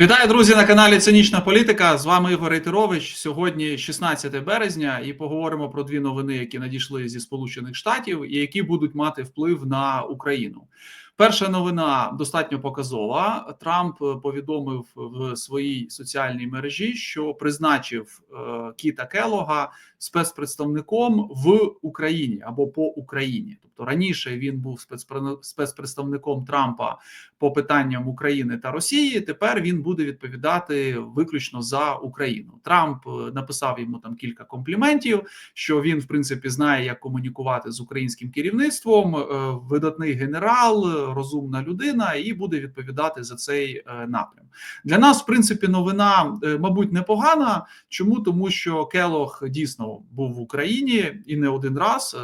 Вітаю, друзі, на каналі Цинічна Політика. З вами Ігор Рейтерович. Сьогодні 16 березня, і поговоримо про дві новини, які надійшли зі Сполучених Штатів, і які будуть мати вплив на Україну. Перша новина достатньо показова. Трамп повідомив в своїй соціальній мережі, що призначив е, Кіта Келога спецпредставником в Україні або по Україні. Тобто раніше він був спецпредставником Трампа по питанням України та Росії. Тепер він буде відповідати виключно за Україну. Трамп е, написав йому там кілька компліментів, що він, в принципі, знає, як комунікувати з українським керівництвом. Е, видатний генерал розумна людина і буде відповідати за цей е, напрям. Для нас, в принципі, новина, е, мабуть, непогана. Чому тому, що Келох дійсно був в Україні і не один раз.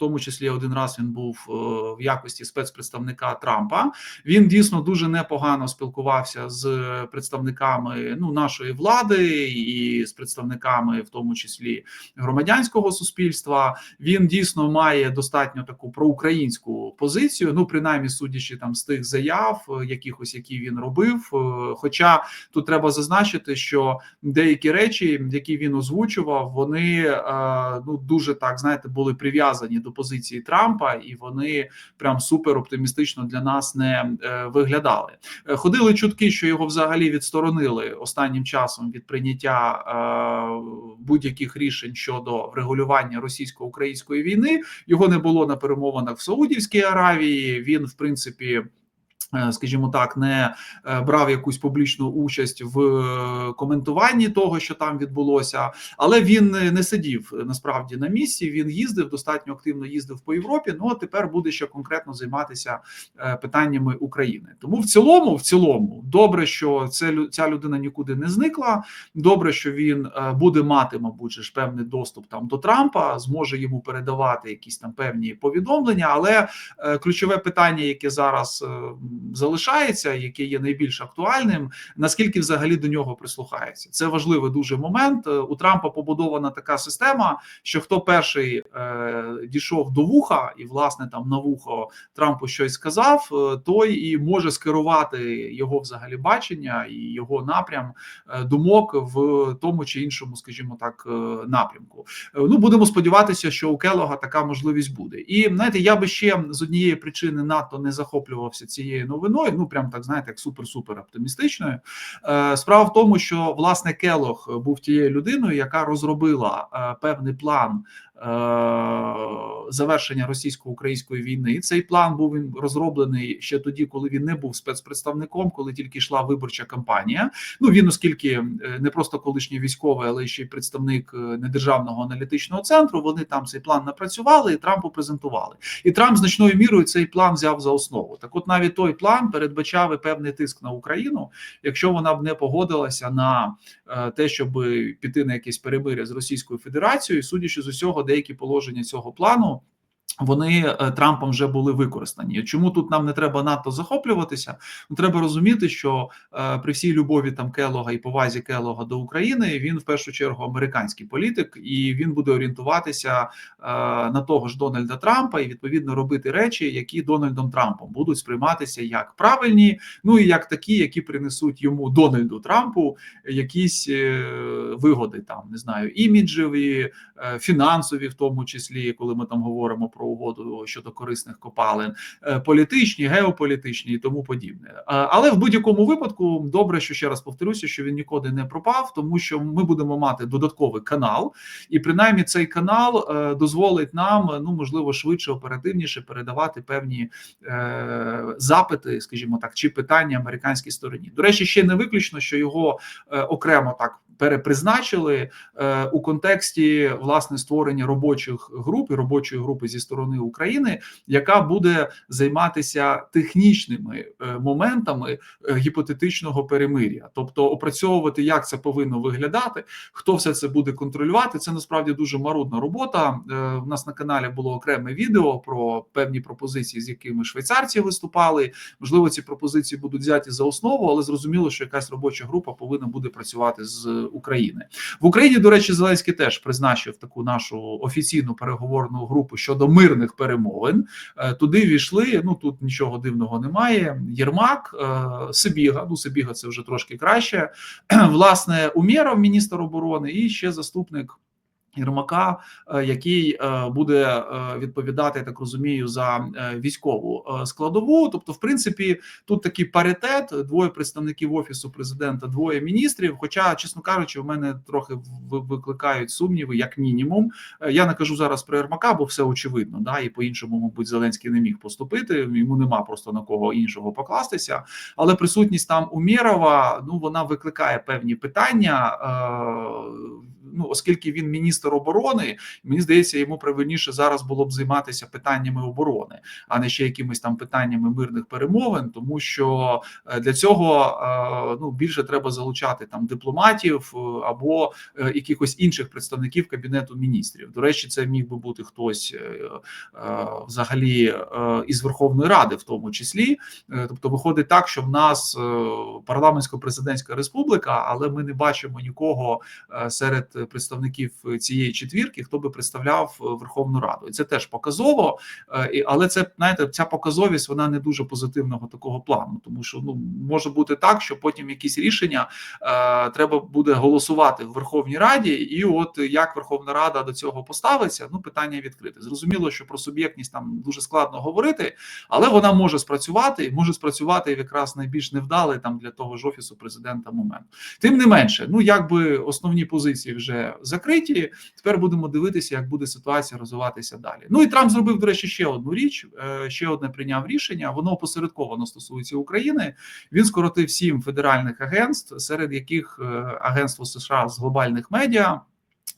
Тому числі один раз він був е, в якості спецпредставника Трампа. Він дійсно дуже непогано спілкувався з представниками ну нашої влади і з представниками, в тому числі громадянського суспільства. Він дійсно має достатньо таку проукраїнську позицію. Ну, принаймні, судячи там з тих заяв, е, якихось які він робив. Е, хоча тут треба зазначити, що деякі речі, які він озвучував, вони ну дуже так знаєте були прив'язані до до позиції Трампа, і вони прям супер оптимістично для нас не е, виглядали. Е, ходили чутки, що його взагалі відсторонили останнім часом від прийняття е, будь-яких рішень щодо врегулювання російсько-української війни. Його не було на перемовинах в Саудівській Аравії. Він, в принципі. Е, скажімо так, не е, брав якусь публічну участь в е, коментуванні того, що там відбулося, але він не сидів насправді на місці. Він їздив достатньо активно їздив по Європі. Ну а тепер буде ще конкретно займатися питаннями України. Тому в цілому, в цілому, добре, що це ця людина нікуди не зникла. Добре, що він буде мати, мабуть, ж певний доступ там до Трампа, зможе йому передавати якісь там певні повідомлення. Але ключове питання, яке зараз залишається, яке є найбільш актуальним, наскільки взагалі до нього прислухається. Це важливий дуже момент. Е, у Трампа побудована така система, що хто перший е, дійшов до вуха, і власне там на вухо Трампу щось сказав, е, той і може скерувати його взагалі бачення і його напрям е, думок в тому чи іншому, скажімо так, напрямку. Ну будемо сподіватися, що у Келога така можливість буде. І знаєте, я би ще з однієї причини надто не захоплювався цією новиною. Ну прям так знаєте, як супер-супер оптимістичною. Е, справа в тому, що власне Келох був тією людиною, яка розробила е, певний план завершення російсько-української війни. Цей план був він розроблений ще тоді, коли він не був спецпредставником, коли тільки йшла виборча кампанія. Ну він, оскільки е, не просто колишній військовий, але ще й представник е, недержавного аналітичного центру. Вони там цей план напрацювали і Трампу презентували. І Трамп значною мірою цей план взяв за основу. Так, от навіть той план передбачав і певний тиск на Україну, якщо вона б не погодилася на те, щоб піти на якесь перемиря з Російською Федерацією, судячи з усього деякі положення цього плану вони е, Трампом вже були використані. Чому тут нам не треба надто захоплюватися? Ну, треба розуміти, що е, при всій любові там Келога і повазі Келога до України він в першу чергу американський політик, і він буде орієнтуватися е, на того ж Дональда Трампа і відповідно робити речі, які Дональдом Трампом будуть сприйматися як правильні, ну і як такі, які принесуть йому Дональду Трампу якісь вигоди, там не знаю, іміджеві, фінансові, в тому числі, коли ми там говоримо про угоду щодо корисних копалин, е, політичні, геополітичні і тому подібне. Але в будь-якому випадку добре, що ще раз повторюся, що він нікуди не пропав, тому що ми будемо мати додатковий канал, і принаймні цей канал е, дозволить нам ну можливо швидше, оперативніше передавати певні е, запити, скажімо так, чи питання американській стороні. До речі, ще не виключно, що його е, окремо так перепризначили е, у контексті власне створення робочих груп і робочої групи зі сторони України, яка буде займатися технічними е, моментами е, гіпотетичного перемир'я, тобто опрацьовувати, як це повинно виглядати, хто все це буде контролювати. Це насправді дуже марудна робота. У нас на каналі було окреме відео про певні пропозиції, з якими швейцарці виступали. Можливо, ці пропозиції будуть взяті за основу, але зрозуміло, що якась робоча група повинна буде працювати з України в Україні. До речі, Зеленський теж призначив таку нашу офіційну переговорну групу щодо мирних перемовин. Е, туди війшли. Ну тут нічого дивного немає. Єрмак, е, Сибіга. Ну Сибіга це вже трошки краще. Власне, Умєров, міністр оборони, і ще заступник. Єрмака, е, який е, буде е, відповідати, я так розумію, за військову складову. Тобто, в принципі, тут такий паритет: двоє представників офісу президента, двоє міністрів. Хоча, чесно кажучи, в мене трохи викликають сумніви, як мінімум. Я не кажу зараз про Єрмака, бо все очевидно. Да, і по іншому, мабуть, Зеленський не міг поступити. Йому нема просто на кого іншого покластися. Але присутність там Умєрова, ну вона викликає певні питання ну оскільки він міністр оборони, мені здається, йому правильніше зараз було б займатися питаннями оборони, а не ще якимись там питаннями мирних перемовин, тому що е, для цього е, ну більше треба залучати там дипломатів е, або якихось інших представників кабінету міністрів. До речі, це міг би бути хтось взагалі із Верховної Ради, в тому числі. Тобто, виходить так, що в нас парламентсько-президентська республіка, але ми не бачимо нікого серед представників цієї четвірки, хто би представляв е, Верховну Раду, і це теж показово, е, але це знаєте, ця показовість вона не дуже позитивного такого плану, тому що ну може бути так, що потім якісь рішення е, треба буде голосувати в Верховній Раді, і от як Верховна Рада до цього поставиться, ну питання відкрите. Зрозуміло, що про суб'єктність там дуже складно говорити, але вона може спрацювати, може спрацювати якраз найбільш невдалий там для того ж офісу президента момент. Тим не менше, ну якби основні позиції вже вже закриті. Тепер будемо дивитися, як буде ситуація розвиватися далі. Ну і Трамп зробив, до речі, ще одну річ. Е, ще одне прийняв рішення. Воно посередковано стосується України. Він скоротив сім федеральних агентств, серед яких е, агентство США з глобальних медіа,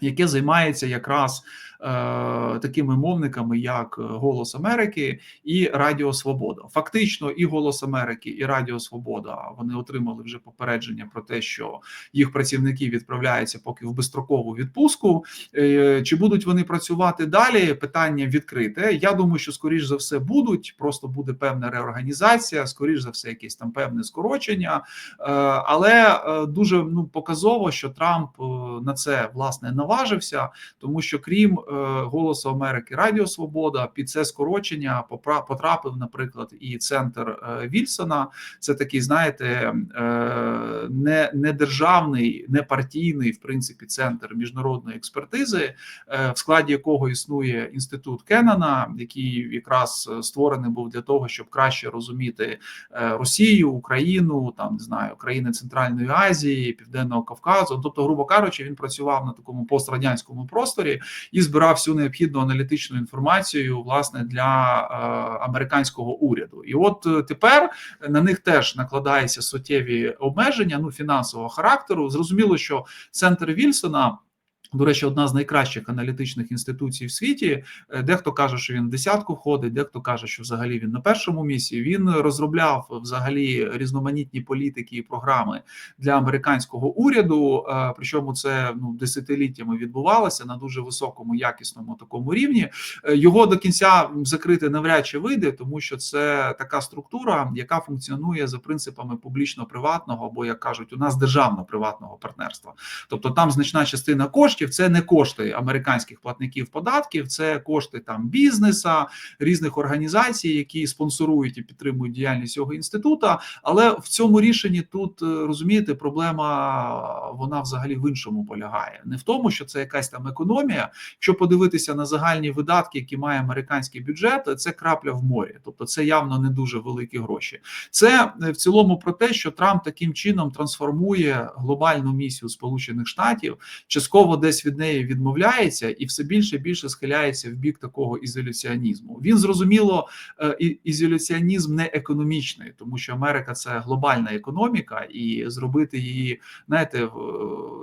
яке займається якраз. Е, такими мовниками, як Голос Америки і Радіо Свобода. Фактично, і Голос Америки, і Радіо Свобода вони отримали вже попередження про те, що їх працівники відправляються поки в безстрокову відпустку. Е, чи будуть вони працювати далі? Питання відкрите. Я думаю, що скоріш за все будуть. Просто буде певна реорганізація, скоріш за все, якесь там певне скорочення, е, але дуже ну показово, що Трамп на це власне наважився, тому що крім Е, Голосу Америки Радіо Свобода під це скорочення потрапив, наприклад, і центр е, Вільсона. Це такий, знаєте, е, не не державний, не партійний, в принципі, центр міжнародної експертизи, в складі якого існує інститут Кеннана, який якраз створений був для того, щоб краще розуміти Росію, Україну, там не знаю, країни Центральної Азії, Південного Кавказу. Тобто, грубо кажучи, він працював на такому пострадянському просторі і збирав збирав всю необхідну аналітичну інформацію власне для е, американського уряду. І от е, тепер на них теж накладаються суттєві обмеження ну фінансового характеру. Зрозуміло, що центр Вільсона. До речі, одна з найкращих аналітичних інституцій в світі. Е, дехто каже, що він в десятку входить, дехто каже, що взагалі він на першому місці. Він розробляв взагалі різноманітні політики і програми для американського уряду. Е, причому це ну десятиліттями відбувалося на дуже високому якісному такому рівні. Е, його до кінця закрити навряд чи вийде, тому що це така структура, яка функціонує за принципами публічно-приватного або як кажуть, у нас державно-приватного партнерства. Тобто там значна частина коштів коштів це не кошти американських платників податків, це кошти там бізнеса, різних організацій, які спонсорують і підтримують діяльність цього інституту. Але в цьому рішенні тут е, розумієте, проблема вона взагалі в іншому полягає, не в тому, що це якась там економія. Якщо подивитися на загальні видатки, які має американський бюджет, це крапля в морі, тобто це явно не дуже великі гроші. Це е, в цілому про те, що Трамп таким чином трансформує глобальну місію Сполучених Штатів, частково десь десь від неї відмовляється і все більше і більше схиляється в бік такого ізоляціонізму. Він зрозуміло, е, ізоляціонізм не економічний, тому що Америка це глобальна економіка, і зробити її, знаєте,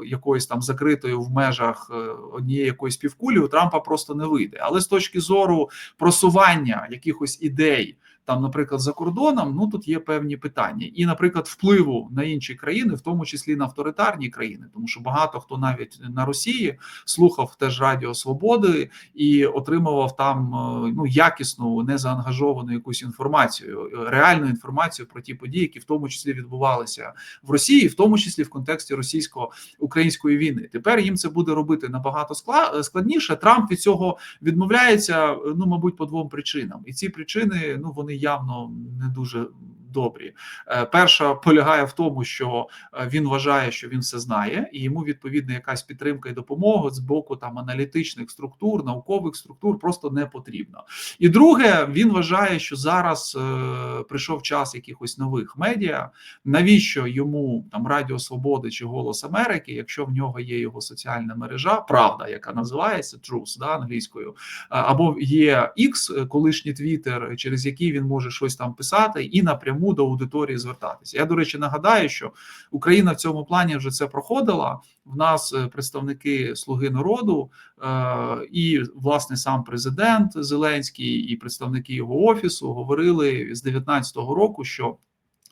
якоюсь там закритою в межах е, однієї якоїсь півкулі у Трампа просто не вийде. Але з точки зору просування якихось ідей там, наприклад, за кордоном, ну тут є певні питання, і, наприклад, впливу на інші країни, в тому числі на авторитарні країни, тому що багато хто навіть на Росії слухав теж Радіо Свободи і отримував там е, ну якісну, незаангажовану якусь інформацію, е, реальну інформацію про ті події, які в тому числі відбувалися в Росії, в тому числі в контексті російсько-української війни. Тепер їм це буде робити набагато скла- складніше. Трамп від цього відмовляється. Ну, мабуть, по двом причинам, і ці причини ну вони явно не дуже. Добрі, Е, перша полягає в тому, що е, він вважає, що він все знає, і йому відповідно якась підтримка і допомога з боку там аналітичних структур, наукових структур просто не потрібна. І друге, він вважає, що зараз е, прийшов час якихось нових медіа. Навіщо йому там Радіо Свободи чи Голос Америки, якщо в нього є його соціальна мережа, правда, яка називається Truth, да, англійською, або є X, е, колишній Twitter, через який він може щось там писати і напряму до аудиторії звертатися. Я до речі нагадаю, що Україна в цьому плані вже це проходила. В нас е, представники Слуги народу е, і власне сам президент Зеленський і представники його офісу говорили з 19-го року, що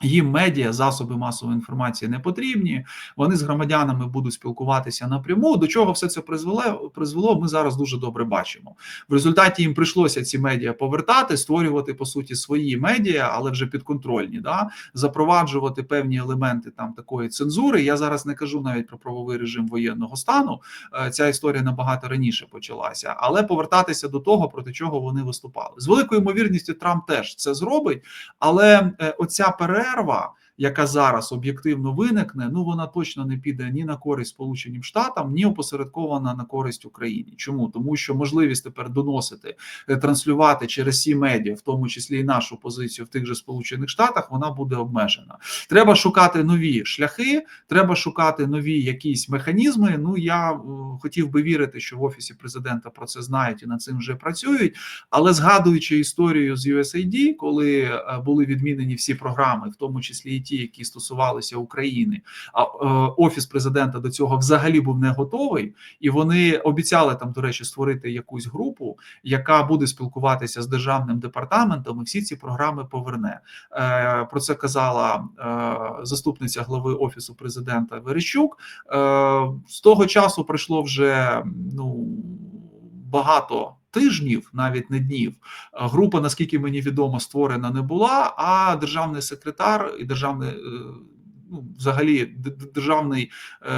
їм медіа, засоби масової інформації не потрібні. Вони з громадянами будуть спілкуватися напряму. До чого все це призвело? Призвело, ми зараз дуже добре бачимо. В результаті їм прийшлося ці медіа повертати, створювати по суті свої медіа, але вже підконтрольні, да запроваджувати певні елементи там такої цензури. Я зараз не кажу навіть про правовий режим воєнного стану. Е, Ця історія набагато раніше почалася, але повертатися до того, проти чого вони виступали з великою ймовірністю. Трамп теж це зробить, але е, оця перерва. Яка зараз об'єктивно виникне, ну вона точно не піде ні на користь Сполученим Штатам, ні опосередкована на користь Україні. Чому тому, що можливість тепер доносити, е, транслювати через ці медіа, в тому числі і нашу позицію в тих же Сполучених Штатах, вона буде обмежена. Треба шукати нові шляхи, треба шукати нові якісь механізми. Ну я е, хотів би вірити, що в офісі президента про це знають і над цим вже працюють. Але згадуючи історію з USAID, коли е, були відмінені всі програми, в тому числі і ті, які стосувалися України, а е, офіс президента до цього взагалі був не готовий, і вони обіцяли там, до речі, створити якусь групу, яка буде спілкуватися з державним департаментом, і всі ці програми поверне. Е, Про це казала е, заступниця глави офісу президента Верещук. З того часу пройшло вже ну багато. Тижнів, навіть не днів, Е, група, наскільки мені відомо, створена не була. А державний секретар і державний е, ну, взагалі державний е,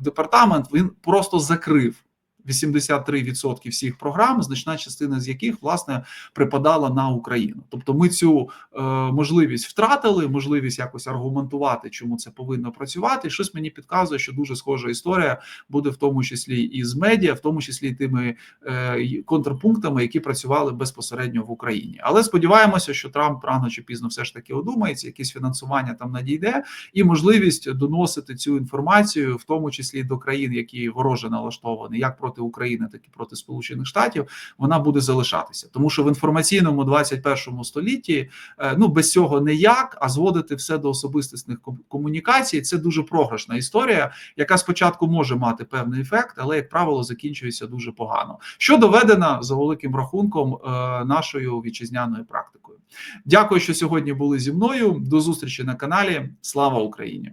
департамент він просто закрив 83% всіх програм, значна частина з яких власне припадала на Україну. Тобто, ми цю е, можливість втратили, можливість якось аргументувати, чому це повинно працювати. Щось мені підказує, що дуже схожа історія буде в тому числі і з медіа, в тому числі і тими е, контрпунктами, які працювали безпосередньо в Україні. Але сподіваємося, що Трамп рано чи пізно все ж таки одумається, якесь фінансування там надійде, і можливість доносити цю інформацію, в тому числі до країн, які вороже налаштовані, як проти України, так і проти Сполучених Штатів, вона буде залишатися, тому що в інформаційному 21 столітті е, ну без цього ніяк, а зводити все до особистісних комунікацій це дуже програшна історія, яка спочатку може мати певний ефект, але як правило закінчується дуже погано, що доведено за великим рахунком е, нашою вітчизняною практикою. Дякую, що сьогодні були зі мною. До зустрічі на каналі. Слава Україні!